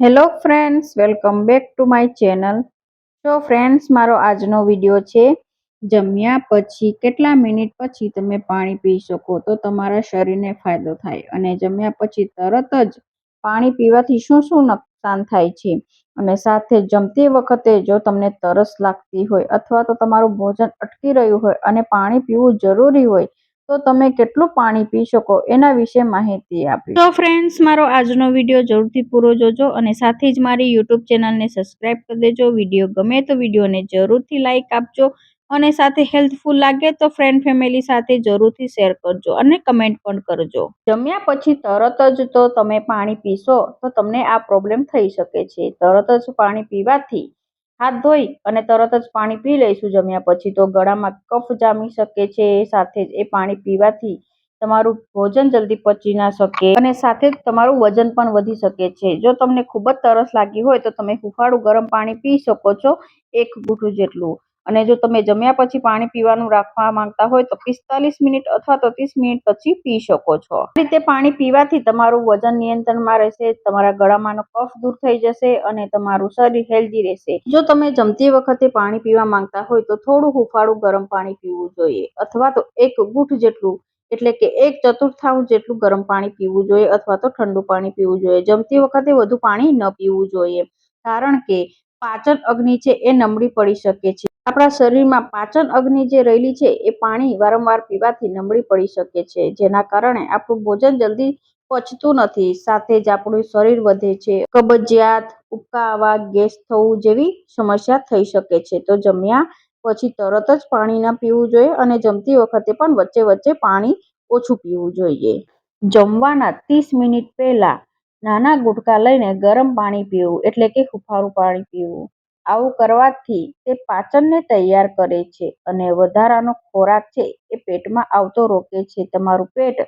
Hello friends welcome back to my channel તો friends મારો આજનો વીડિયો છે, જમ્યા પછી કેટલા મિનિટ પછી તમે પાણી પી શકો? તો તમારા શરીરને ફાયદો થાય અને જમ્યા પછી તરત જ પાણી પીવાથી શું શું નુકસાન થાય છે? અને સાથે જમતી વખતે જો તમને તરસ લાગતી હોય અથવા તો તમારું ભોજન અટકી રહ્યું હોય અને પાણી પીવું જરૂરી હોય તો તમે કેટલું પાણી પી શકો? એના વિશે માહિતી આપી. તો ફ્રેન્ડ્સ મારો આજનો વીડિયો જરૂરથી પૂરો જોજો અને સાથે જ મારી યુટ્યુબ ચેનલને સબસ્ક્રાઇબ કરી દેજો. વીડિયો ગમે તો વિડીયોને જરૂરથી લાઇક આપજો અને સાથે હેલ્થફુલ લાગે તો ફ્રેન્ડ ફેમિલી સાથે જરૂરથી શેર કરજો અને કમેન્ટ પણ કરજો. જમ્યા પછી તરત જ તો તમે પાણી પીશો તો તમને આ પ્રોબ્લેમ થઈ શકે છે. તરત જ પાણી પીવાથી હાથ ધોઈ અને તરત જ પાણી પી લઈશું જમ્યા પછી. તો ગળામાં કફ જામી શકે છે, સાથે જ એ પાણી પીવાથી તમારું ભોજન જલ્દી પચી ના શકે અને સાથે જ તમારું વજન પણ વધી શકે છે. જો તમને ખૂબ જ તરસ લાગી હોય તો તમે હુફાળું ગરમ પાણી પી શકો છો, એક ઘૂંટું જેટલું. અને જો તમે જમ્યા પછી પાણી પીવાનું રાખવા માંગતા હોય તો પિસ્તાલીસ મિનિટ અથવા તો ત્રીસ મિનિટ પછી પી શકો છો. આ રીતે પાણી પીવાથી તમારું વજન નિયંત્રણમાં રહેશે, તમારા ગળામાંનો કફ દૂર થઈ જશે અને તમારું શરીર હેલ્ધી રહેશે. જો તમે જમતી વખતે પાણી પીવા માંગતા હોય તો થોડું હુફાળું ગરમ પાણી પીવું જોઈએ અથવા તો એક ગુઠ જેટલું, એટલે કે એક ચતુર્થાંશ જેટલું ગરમ પાણી પીવું જોઈએ અથવા તો ઠંડુ પાણી પીવું જોઈએ. જમતી વખતે વધુ પાણી ન પીવું જોઈએ, કારણ કે પાચન અગ્નિ છે એ નમળી પડી શકે છે. આપણા શરીરમાં પાચન અગ્નિ જે રહેલી છે, એ પાણી વારંવાર પીવાથી નબળી પડી શકે છે, જેના કારણે આપણું ભોજન જલ્દી પચતું નથી. સાથે જ આપણું શરીર વધે છે. કબજિયાત, ઉબકા આવા ગેસ થવું જેવી સમસ્યા થઈ શકે છે. તો જમ્યા પછી તરત જ પાણી ન પીવું જોઈએ અને જમતી વખતે પણ વચ્ચે વચ્ચે પાણી ઓછું પીવું જોઈએ. જમવાના ત્રીસ મિનિટ પહેલા નાના ગુટકા લઈને ગરમ પાણી પીવું, એટલે કે હુફારું પાણી પીવું. આવું કરવાથી તે પાચનને તૈયાર કરે છે અને વધારાનો ખોરાક છે એ પેટમાં આવતો રોકે છે. તમારું પેટ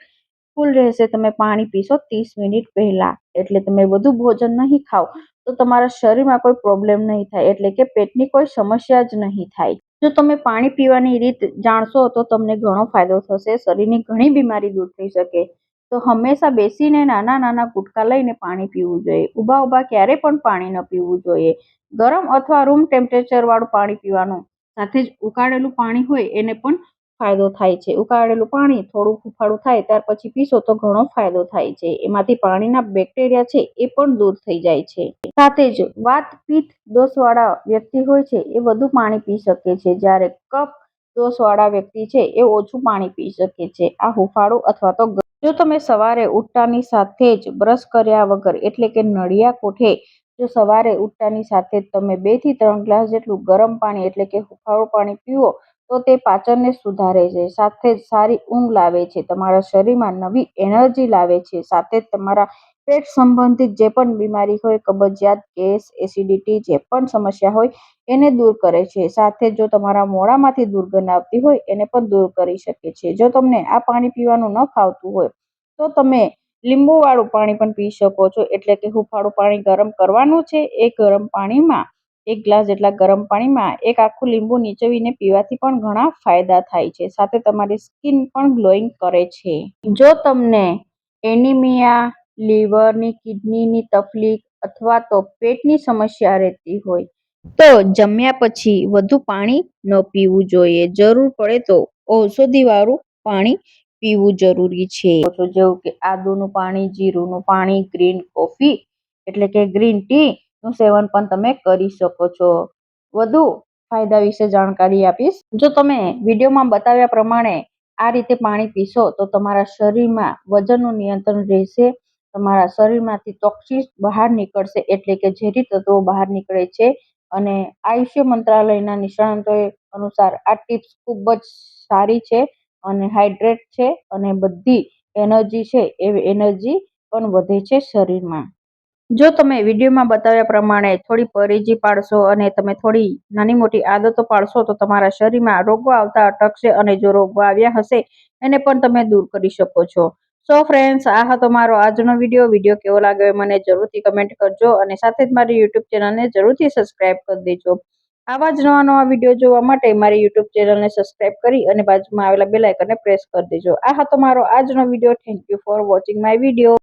ફૂલ રહેશે. તમે પાણી પીશો ત્રીસ મિનિટ પહેલાં. એટલે તમે વધુ ભોજન નહીં ખાઓ તો તમારા શરીરમાં કોઈ પ્રોબ્લેમ નહીં થાય. એટલે કે પેટની કોઈ સમસ્યા જ નહીં થાય. જો તમે પાણી પીવાની રીત જાણશો તો તમને ઘણો ફાયદો થશે. શરીરની ઘણી બીમારી દૂર થઈ શકે. તો હંમેશા બેસીને નાના નાના ગુટકા લઈને પાણી પીવું જોઈએ. ઊભા ઊભા ક્યારે પણ પાણી ન પીવું જોઈએ. ગરમ અથવા રૂમ ટેમ્પરેચર વાળું પાણી પીવાનું. સાથે જ ઉકાળેલું પાણી હોય એને પણ ફાયદો થાય છે. ઉકાળેલું પાણી થોડું હુંફાળું થાય, ત્યાર પછી પીશો તો ઘણો ફાયદો થાય છે. એમાંથી પાણીના બેક્ટેરિયા છે એ પણ દૂર થઈ જાય છે. સાથે જ વાત પિત્ત દોષવાળા વ્યક્તિ હોય છે એ વધુ પાણી પી શકે છે. જ્યારે કફ દોષવાળા વ્યક્તિ છે એ ઓછું પાણી પી શકે છે. આ હુફાળું અથવા તો જો તમે સવારે ઉઠતાની સાથે જ બ્રશ કર્યા વગર, એટલે કે નળિયા કોઠે, જો સવારે ઉઠતાની સાથે જ તમે બેથી ત્રણ ગ્લાસ જેટલું ગરમ પાણી, એટલે કે હુફાળું પાણી પીવો, તો તે પાચનને સુધારે છે. સાથે જ સારી ઊંઘ લાવે છે. તમારા શરીરમાં નવી એનર્જી લાવે છે. સાથે જ તમારા પેટ સંબંધિત જે પણ બીમારી હોય, કબજિયાત ગેસ એસિડિટી જે પણ સમસ્યા હોય, એને દૂર કરે છે. સાથે જો તમારા મોડામાંથી દુર્ગંધ આવતી હોય, એને પણ દૂર કરી શકે છે. જો તમને આ પાણી પીવાનું ન ફાવતું હોય, તો તમે લીંબુવાળું પાણી પણ પી શકો છો. એટલે કે હુંફાળું પાણી ગરમ કરવાનું છે. એ ગરમ પાણીમાં, એક ગ્લાસ જેટલા ગરમ પાણીમાં, એક આખું લીંબુ નીચવીને પીવાથી પણ ઘણા ફાયદા થાય છે. સાથે તમારી સ્કિન પણ ગ્લોઈંગ કરે છે. જો તમને એનિમિયા લીવરની કિડનીની તકલીફ અથવા તો પેટની સમસ્યા રહેતી હોય. તો જમ્યા પછી વધુ પાણી ન પીવું જોઈએ. જરૂર પડે તો ઔષધિવાળું પાણી પીવું જરૂરી છે. જેવું કે આદુનું પાણી, જીરુંનું પાણી, ગ્રીન કોફી એટલે કે ગ્રીન ટીનું સેવન પણ તમે કરી શકો છો. વધુ ફાયદા વિશે જાણકારી આપીશ. જો તમે વિડીયોમાં બતાવ્યા પ્રમાણે આ રીતે પાણી પીશો તો તમારા શરીરમાં વજનનું નિયંત્રણ રહેશે તમારા શરીરમાંથી ટોક્સિસ બહાર નીકળશે એટલે કે ઝેરી તત્વો બહાર નીકળે છે. અને આયુષ્ય મંત્રાલયના નિષ્ણાંતોએ અનુસાર આ ટિપ્સ ખૂબ જ સારી છે અને હાઇડ્રેટ છે અને બધી એનર્જી છે એ એનર્જી પણ વધે છે શરીરમાં. જો તમે વિડીયોમાં બતાવ્યા પ્રમાણે થોડી પરેજી પાડશો અને તમે થોડી નાની મોટી આદતો પાડશો તો તમારા શરીરમાં રોગો આવતા અટકશે અને જો રોગો આવ્યા હશે, એને પણ તમે દૂર કરી શકો છો. સો ફ્રેન્ડ્સ આ હતો મારો આજનો વીડિયો વીડિયો કેવો લાગ્યો મને જરૂરથી કમેન્ટ કરજો અને સાથે જ મારી યુટ્યુબ ચેનલને જરૂરથી સબસ્ક્રાઈબ કરી દેજો. આવા જ નવા નવા વીડિયો જોવા માટે મારી યુટ્યુબ ચેનલને સબસ્ક્રાઈબ કરી અને બાજુમાં આવેલા બેલ આઇકનને પ્રેસ કરી દેજો. આ હતો મારો આજનો video thank you for watching my video